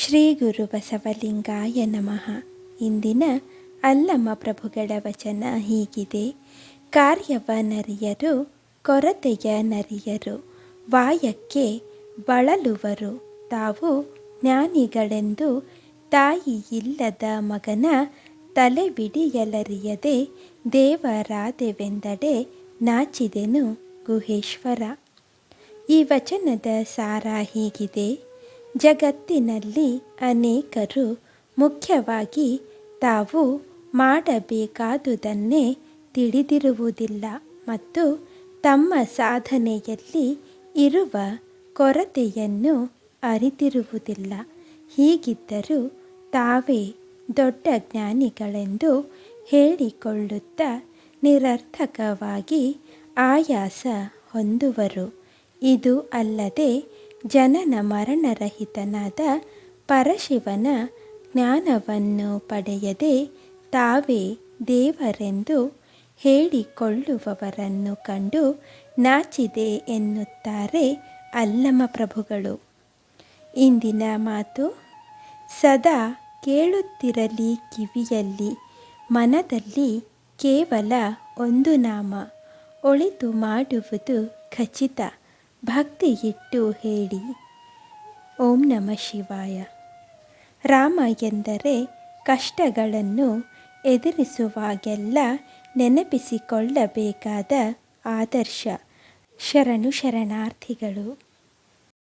ಶ್ರೀ ಗುರು ಬಸವಲಿಂಗಾಯ ನಮಃ. ಇಂದಿನ ಅಲ್ಲಮ ಪ್ರಭುಗಳ ವಚನ ಹೀಗಿದೆ. ಕಾರ್ಯವ ನರಿಯರು, ಕೊರತೆಯ ನರಿಯರು, ವಾಯಕ್ಕೆ ಬಳಲುವರು. ತಾವು ಜ್ಞಾನಿಗಳೆಂದು ತಾಯಿ ಇಲ್ಲದ ಮಗನ ತಲೆ ಬಿಡಿಯಲರಿಯದೆ ದೇವರಾದೆವೆಂದಡೆ ನಾಚಿದೆನು ಗುಹೇಶ್ವರ. ಈ ವಚನದ ಸಾರ ಹೀಗಿದೆ. ಜಗತ್ತಿನಲ್ಲಿ ಅನೇಕರು ಮುಖ್ಯವಾಗಿ ತಾವು ಮಾಡಬೇಕಾದುದನ್ನೇ ತಿಳಿದಿರುವುದಿಲ್ಲ ಮತ್ತು ತಮ್ಮ ಸಾಧನೆಯಲ್ಲಿ ಇರುವ ಕೊರತೆಯನ್ನು ಅರಿತಿರುವುದಿಲ್ಲ. ಹೀಗಿದ್ದರೂ ತಾವೇ ದೊಡ್ಡ ಜ್ಞಾನಿಗಳೆಂದು ಹೇಳಿಕೊಳ್ಳುತ್ತಾ ನಿರರ್ಥಕವಾಗಿ ಆಯಾಸ ಹೊಂದುವರು. ಇದು ಅಲ್ಲದೆ ಜನನ ಮರಣರಹಿತನಾದ ಪರಶಿವನ ಜ್ಞಾನವನ್ನು ಪಡೆಯದೆ ತಾವೇ ದೇವರೆಂದು ಹೇಳಿಕೊಳ್ಳುವವರನ್ನು ಕಂಡು ನಾಚಿದೆ ಎನ್ನುತ್ತಾರೆ ಅಲ್ಲಮ ಪ್ರಭುಗಳು. ಇಂದಿನ ಮಾತು, ಸದಾ ಕೇಳುತ್ತಿರಲಿ ಕಿವಿಯಲ್ಲಿ, ಮನದಲ್ಲಿ ಕೇವಲ ಒಂದು ನಾಮ, ಒಳಿತು ಮಾಡುವುದು ಖಚಿತ. ಭಕ್ತಿಯಿಟ್ಟು ಹೇಳಿ. ಓಂ ನಮ ಶಿವಾಯ. ರಾಮ ಎಂದರೆ ಕಷ್ಟಗಳನ್ನು ಎದುರಿಸುವಾಗೆಲ್ಲ ನೆನಪಿಸಿಕೊಳ್ಳಬೇಕಾದ ಆದರ್ಶ. ಶರಣು ಶರಣಾರ್ಥಿಗಳು.